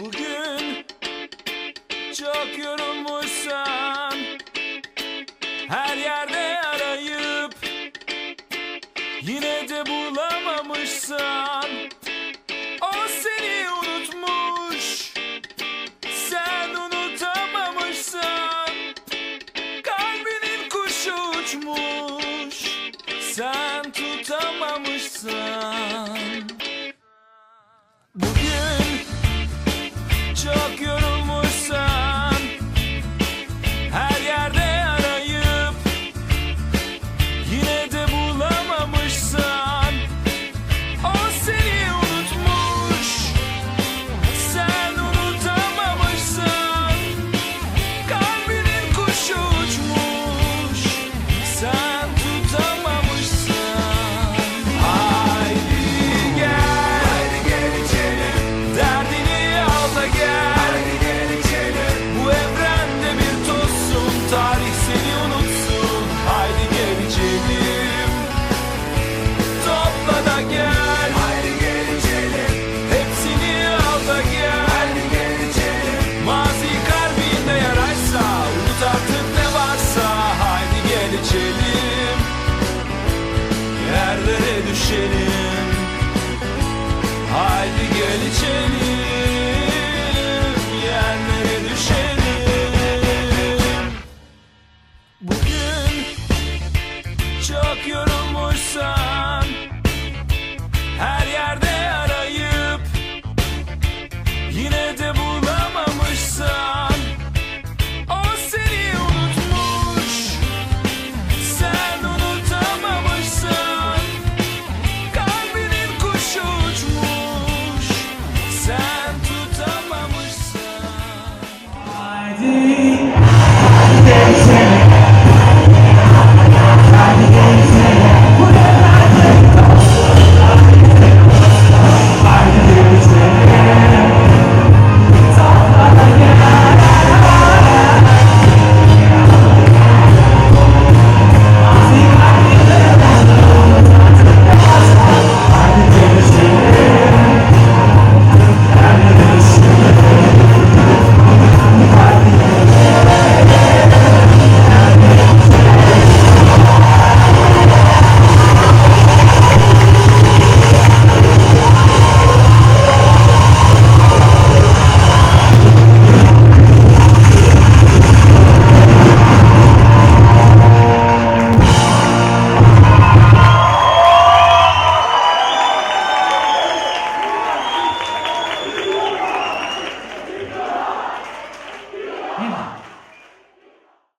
Bugün çok yorulmuşsan Her yerde arayıp Yine de bulamamışsan O seni unutmuş. Sen unutamamışsan Kalbinin kuşu uçmuş. Sen tutamamışsan çok yorulmuşsan Her yerde